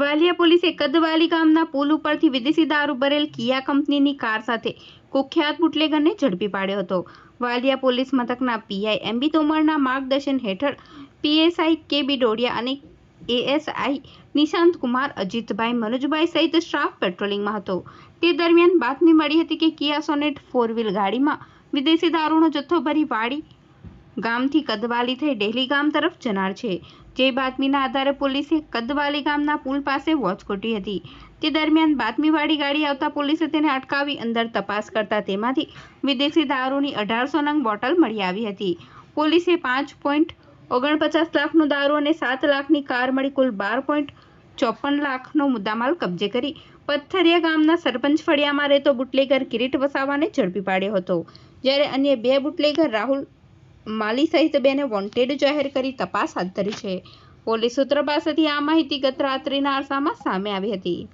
વાલિયા પોલીસે કદવાલી ગામના પુલ ઉપરથી વિદેશી દારૂ ભરેલ કિયા કંપનીની કાર સાથે કુખ્યાત બુટલેગરને ઝડપી પાડ્યો હતો. વાલિયા પોલીસ મથકના પીઆઈ એમબી તોમરના માર્ગદર્શન હેઠળ પીએસઆઈ કે બી ડોડિયા અને એએસઆઈ નિશાંત કુમાર, અજીતભાઈ, મનોજભાઈ સહિત સ્ટાફ પેટ્રોલિંગમાં હતો. તે દરમિયાન બાતમી મળી હતી કે કિયા સોનેટ ફોર વ્હીલ ગાડીમાં વિદેશી દારૂનો જથ્થો ભરી વાડી ગામથી કદવાલી થઈ ડેલી ગામ તરફ જનાર છે. જે બાતમીના આધારે પોલીસે કદવાલી ગામના પુલ પાસે વોચ ખોટી હતી. તે દરમિયાન બાતમીવાળી ગાડી આવતા પોલીસે તેને અટકાવી અંદર તપાસ કરતા તેમાંથી વિદેશી દારૂની અઢારસો નંગ બોટલ મળી આવી હતી. પોલીસે પાંચ પોઈન્ટ ઓગણપચાસ લાખનું દારૂ અને સાત લાખની કાર મળી કુલ બાર પોઈન્ટ ચોપન લાખનો મુદ્દામાલ કબજે કરી પથ્થરિયા ગામના સરપંચ ફળિયામાં રહેતો બુટલેગર કિરીટ વસાવાને ઝડપી પાડ્યો હતો. જ્યારે અન્ય બે બુટલેગર રાહુલ માલી સહિત બેને વોન્ટેડ જાહેર કરી તપાસ હાથ ધરી છે. પોલીસ સૂત્રો પાસેથી આ માહિતી ગત રાત્રિના અરસામાં સામે આવી હતી.